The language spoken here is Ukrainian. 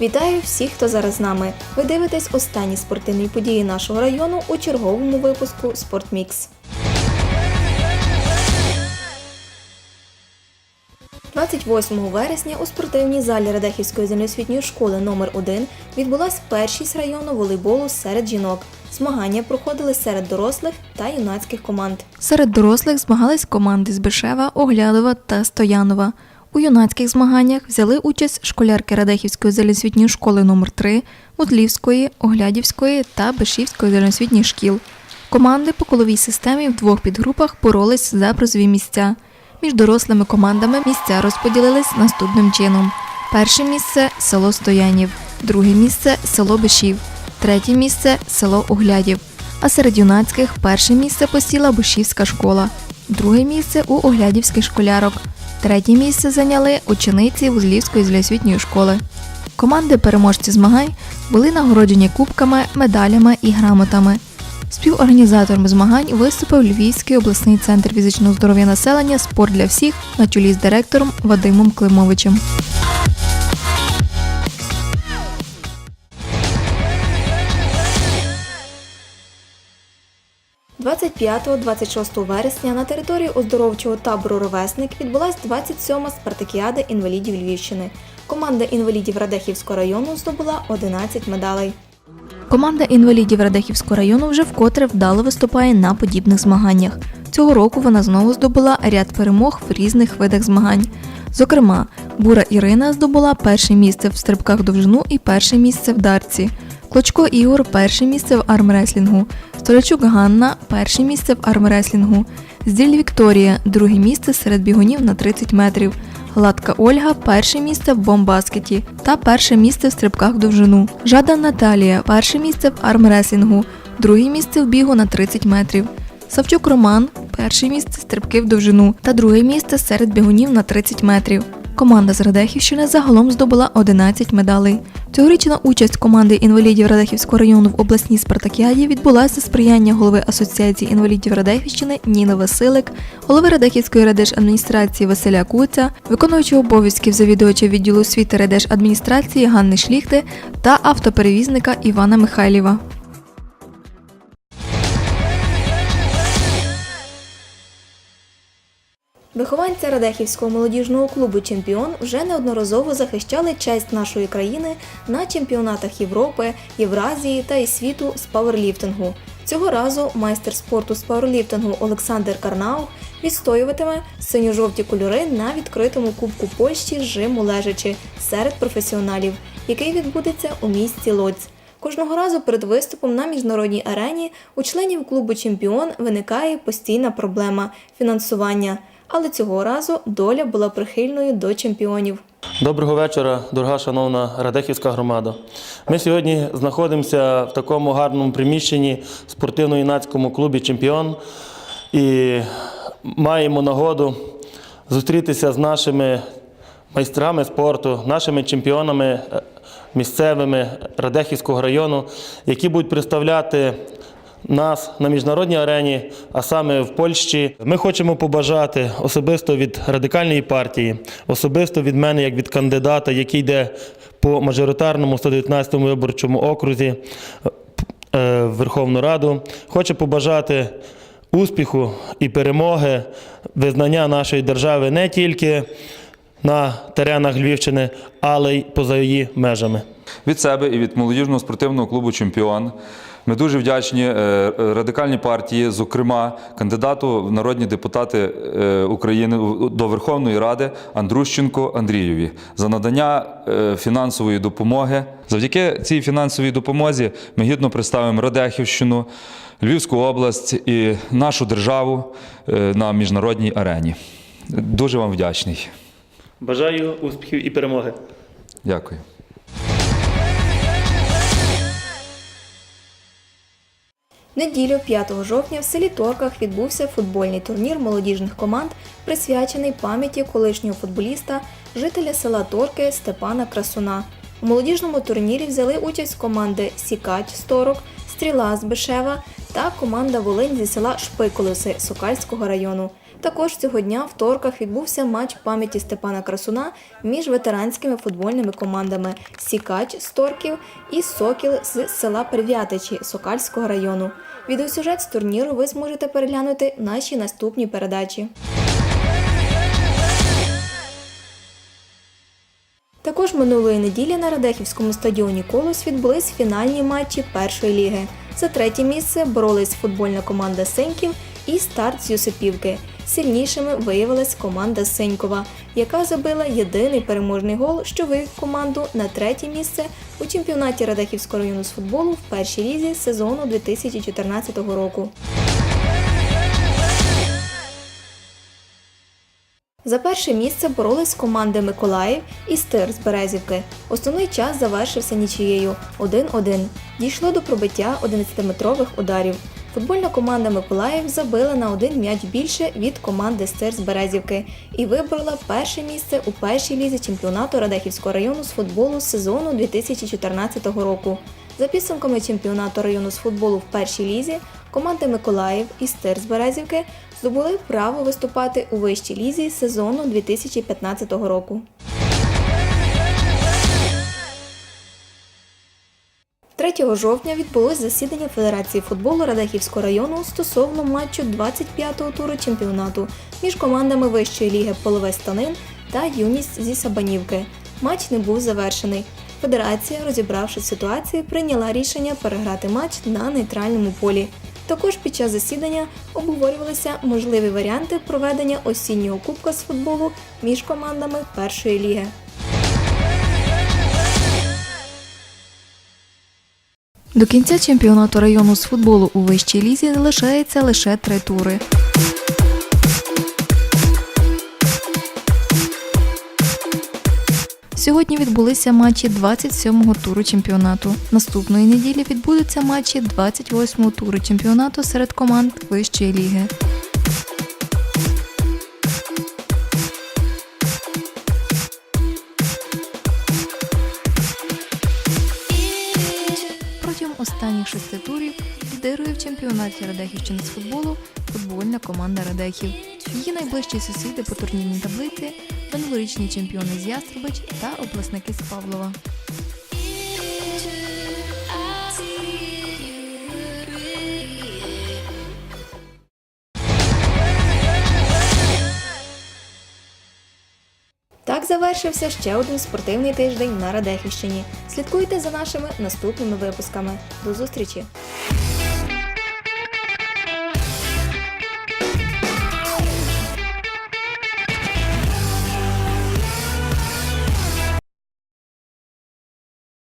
Вітаю всіх, хто зараз з нами. Ви дивитесь останні спортивні події нашого району у черговому випуску Спортмікс. 28 вересня у спортивній залі Радехівської загальноосвітньої школи номер 1 відбулась першість району волейболу серед жінок. Змагання проходили серед дорослих та юнацьких команд. Серед дорослих змагались команди з Бешева, Оглядова та Стоянова. У юнацьких змаганнях взяли участь школярки Радехівської загальноосвітньої школи номер 3 Мудлівської, Оглядівської та Бешівської загальноосвітніх шкіл. Команди по коловій системі в двох підгрупах боролись за призові місця. Між дорослими командами місця розподілились наступним чином: перше місце село Стоянів, друге місце село Бешів, третє місце село Оглядів. А серед юнацьких перше місце посіла Бушівська школа, друге місце у Оглядівських школярок, третє місце зайняли учениці Вузлівської зліосвітньої школи. Команди переможці змагань були нагороджені кубками, медалями і грамотами. Співорганізатором змагань виступив Львівський обласний центр фізичного здоров'я населення Спорт для всіх на чолі з директором Вадимом Климовичем. – 25-26 вересня на території оздоровчого табору Ровесник відбулась 27-ма спартакіада інвалідів Львівщини. Команда інвалідів Радехівського району здобула 11 медалей. Команда інвалідів Радехівського району вже вкотре вдало виступає на подібних змаганнях. Цього року вона знову здобула ряд перемог в різних видах змагань. Зокрема, Бура Ірина здобула перше місце в стрибках довжину і перше місце в дарці. Клочко Ігор перше місце в армреслінгу. Столячук Ганна перше місце в армреслінгу. Зділь Вікторія друге місце серед бігунів на 30 метрів. Гладка Ольга перше місце в бомбаскеті та перше місце в стрибках в довжину. Жадан Наталія перше місце в армреслінгу, друге місце в бігу на 30 метрів. Савчук Роман перше місце стрибки в довжину та друге місце серед бігунів на 30 метрів. Команда з Радехівщини загалом здобула 11 медалей. Цьогорічна участь команди інвалідів Радехівського району в обласній спартакіаді відбулася сприяння голови Асоціації інвалідів Радехівщини Ніни Василик, голови Радехівської радержадміністрації Василя Куця, виконуючого обов'язків завідувача відділу освіти радержадміністрації Ганни Шліхти та автоперевізника Івана Михайлєва. Вихованці Радехівського молодіжного клубу Чемпіон вже неодноразово захищали честь нашої країни на чемпіонатах Європи, Євразії та і світу з пауерліфтингу. Цього разу майстер спорту з пауерліфтингу Олександр Карнаух відстоюватиме синьо-жовті кольори на відкритому кубку Польщі жиму лежачи серед професіоналів, який відбудеться у місті Лодзь. Кожного разу перед виступом на міжнародній арені у членів клубу Чемпіон виникає постійна проблема фінансування. Але цього разу доля була прихильною до чемпіонів. Доброго вечора, дорога шановна Радехівська громада. Ми сьогодні знаходимося в такому гарному приміщенні спортивно-юнацькому клубі Чемпіон і маємо нагоду зустрітися з нашими майстрами спорту, нашими чемпіонами е, місцевими Радехівського району, які будуть представляти нас на міжнародній арені, а саме в Польщі. Ми хочемо побажати особисто від радикальної партії, особисто від мене, як від кандидата, який йде по мажоритарному 119-му виборчому окрузі е, в Верховну Раду. Хочу побажати успіху і перемоги, визнання нашої держави не тільки на теренах Львівщини, але й поза її межами. Від себе і від молодіжного спортивного клубу Чемпіон. Ми дуже вдячні е, радикальній партії, зокрема кандидату в народні депутати е, України до Верховної Ради Андрущенко Андрієві за надання е, фінансової допомоги. Завдяки цій фінансовій допомозі ми гідно представимо Радехівщину, Львівську область і нашу державу на міжнародній арені. Дуже вам вдячний. Бажаю успіхів і перемоги. Дякую. Неділю 5 жовтня в селі Торках відбувся футбольний турнір молодіжних команд, присвячений пам'яті колишнього футболіста, жителя села Торки Степана Красуна. У молодіжному турнірі взяли участь команди Сікач з Торок, Стріла з Бешева, та команда Волинь зі села Шпиколоси Сокальського району. Також цього дня в Торках відбувся матч пам'яті Степана Красуна між ветеранськими футбольними командами Сікач з Торків і Сокіл з села Прив'ятичі Сокальського району. Відеосюжет з турніру ви зможете переглянути в нашій наступній передачі. Також минулої неділі на Радехівському стадіоні Колос відбулись фінальні матчі першої ліги. За третє місце боролись футбольна команда Сеньків і старт з Юсипівки. Сильнішими виявилась команда Сенькова, яка забила єдиний переможний гол, що вивів команду на третє місце у чемпіонаті Радехівського району з футболу в першій лізі сезону 2014 року. За перше місце боролись команди Миколаїв і Стир з Березівки. Основний час завершився нічією 1-1. Дійшло до пробиття 11-метрових ударів. Футбольна команда Миколаїв забила на один м'яч більше від команди Стир з Березівки і виборола перше місце у першій лізі чемпіонату Радехівського району з футболу сезону 2014 року. За підсумками чемпіонату району з футболу в першій лізі, команди Миколаїв і Стир з Березівки здобули право виступати у вищій лізі сезону 2015 року. 3 жовтня відбулось засідання Федерації футболу Радехівського району стосовно матчу 25-го туру чемпіонату між командами вищої ліги Половець Станин та Юність зі Сабанівки. Матч не був завершений. Федерація, розібравшись в ситуації, прийняла рішення переграти матч на нейтральному полі. Також під час засідання обговорювалися можливі варіанти проведення осіннього кубка з футболу між командами першої ліги. До кінця чемпіонату району з футболу у вищій лізі залишається лише три тури. Сьогодні відбулися матчі 27-го туру чемпіонату. Наступної неділі відбудуться матчі 28-го туру чемпіонату серед команд вищої ліги. Протягом останніх шести турів лідирує в чемпіонаті Радехівщини з футболу футбольна команда Радехів. Її найближчі сусіди по турнірній таблиці минулорічні чемпіони з Яструбич та обласники з Павлова. Так завершився ще один спортивний тиждень на Радехівщині. Слідкуйте за нашими наступними випусками. До зустрічі!